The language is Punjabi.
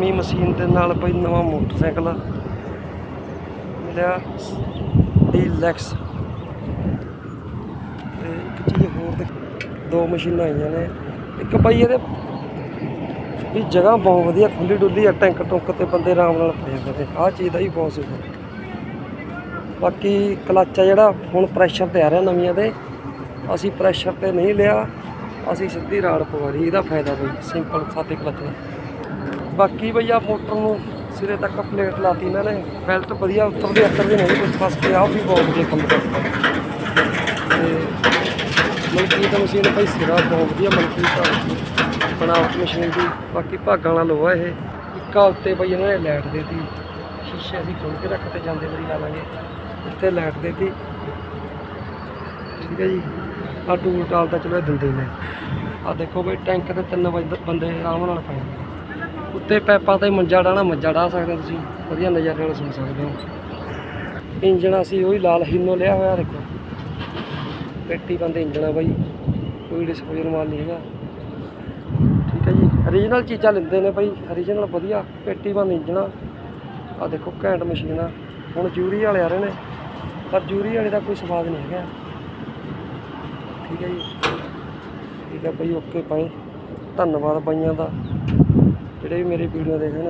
ਨਵੀਂ ਮਸ਼ੀਨ ਦੇ ਨਾਲ ਬਈ ਨਵਾਂ ਮੋਟਰਸਾਈਕਲ ਆ ਮਿਲਿਆ ਡੀਲੈਕਸ। ਤੇ ਇੱਕ ਚੀਜ਼ ਹੋਰ ਤੇ ਦੋ ਮਸ਼ੀਨਾਂ ਆਈਆਂ ਨੇ। ਇੱਕ ਬਈ ਇਹਦੇ ਵੀ ਜਗ੍ਹਾ ਬਹੁਤ ਵਧੀਆ ਖੁੱਲੀ ਡੁੱਲੀ ਆ, ਟੈਂਕ ਟੁੰਕ ਤੇ ਬੰਦੇ ਆਰਾਮ ਨਾਲ ਪੈ ਜਾਂਦੇ ਨੇ ਆਹ ਚੀਜ਼ ਦਾ ਵੀ ਬਹੁਤ ਸੁਖ ਬਾਕੀ ਕਲੱਚ ਆ ਜਿਹੜਾ, ਹੁਣ ਪ੍ਰੈਸ਼ਰ ਤੇ ਆ ਰਿਹਾ ਨਵੀਆਂ ਦੇ। ਅਸੀਂ ਪ੍ਰੈਸ਼ਰ ਤੇ ਨਹੀਂ ਲਿਆ, ਅਸੀਂ ਸਿੱਧੀ ਰਾੜ ਪਵਾ ਲਈ ਇਹਦਾ ਫਾਇਦਾ ਬਈ ਸਿੰਪਲ ਸਾਦੇ ਕਲੱਚ ਦਾ। ਬਾਕੀ ਭਈਆ ਮੋਟਰ ਨੂੰ ਸਿਰੇ ਤੱਕ ਪਲੇਟ ਲਾਤੀ ਇਹਨਾਂ ਨੇ। ਬੈਲਟ ਵਧੀਆ ਉੱਤਰਦੇ ਅੱਤਰਦੇ ਨਹੀਂ ਕੁਝ ਫਸ ਕੇ ਆਹ ਵੀ ਬਹੁਤ ਵਧੀਆ ਕੰਮ ਕਰਦਾ ਤੇ ਮਲਕੀ ਤਾਂ ਮਸ਼ੀਨ ਭਾਈ ਸਿਰਾ ਬਹੁਤ ਵਧੀਆ ਮਲਕੀ ਤਾਂ ਬਣਾਵਟ ਮਸ਼ੀਨ ਦੀ, ਬਾਕੀ ਭਾਗਾਂ ਵਾਲਾ ਲੋਹਾ ਇਹ। ਇੱਕਾ ਉੱਤੇ ਬਈ ਇਹਨਾਂ ਨੇ ਲਾਈਟ ਦੇਤੀ। ਸ਼ੀਸ਼ੇ ਅਸੀਂ ਖੋਲ ਕੇ ਰੱਖਤੇ ਜਾਂਦੇ ਵਾਰੀ ਲਾ ਲਾਂਗੇ। ਉੱਤੇ ਲਾਈਟ ਦੇਤੀ। ਠੀਕ ਹੈ ਜੀ। ਆ ਟੂਲ ਟਾਲ ਤਾਂ ਚਲੋ ਦਿੰਦੇ ਨੇ। ਆ ਦੇਖੋ ਬਈ, ਟੈਂਕ ਤੇ ਤਿੰਨ ਬੰਦੇ ਆਰਾਮ ਨਾਲ ਪਏ ਉੱਤੇ ਪੈਪਾਂ ਤੇ ਮੰਜਾ ਡਾਣਾ ਮੰਜਾ ਡਾ ਸਕਦੇ ਹੋ ਤੁਸੀਂ। ਵਧੀਆ ਨਜ਼ਾਰੇ ਨਾਲ ਸੁਣ ਸਕਦੇ ਹੋ। ਇੰਜਣ ਅਸੀਂ ਉਹੀ ਲਾਲ ਹੀਨੋ ਲਿਆ ਹੋਇਆ, ਦੇਖੋ। ਪੇਟੀ ਬੰਦ ਇੰਜਣ ਆ ਬਾਈ। ਕੋਈ ਡਿਸਪੋਜ਼ਲ ਮਾਲ ਨਹੀਂ ਹੈਗਾ। ਠੀਕ ਹੈ ਜੀ। ਓਰੀਜਨਲ ਚੀਜ਼ਾਂ ਲੈਂਦੇ ਨੇ ਬਾਈ। ਓਰੀਜਨਲ ਵਧੀਆ। ਪੇਟੀ ਬੰਦ ਇੰਜਣਾ ਆ। ਆਹ ਦੇਖੋ, ਘੈਂਟ ਮਸ਼ੀਨ ਆ। ਹੁਣ ਜੂਰੀ ਵਾਲੇ ਆ ਰਹੇ ਨੇ। ਪਰ ਜੂਰੀ ਵਾਲੇ ਦਾ ਕੋਈ ਸਵਾਦ ਨਹੀਂ ਹੈਗਾ। ਠੀਕ ਹੈ ਜੀ। ਠੀਕ ਹੈ ਬਾਈ ਓਕੇ ਬਾਈ। ਧੰਨਵਾਦ ਬਾਈਆਂ ਦਾ। ਜਿਹੜੇ ਵੀ ਮੇਰੀ ਵੀਡੀਓ ਦੇਖ ਨੇ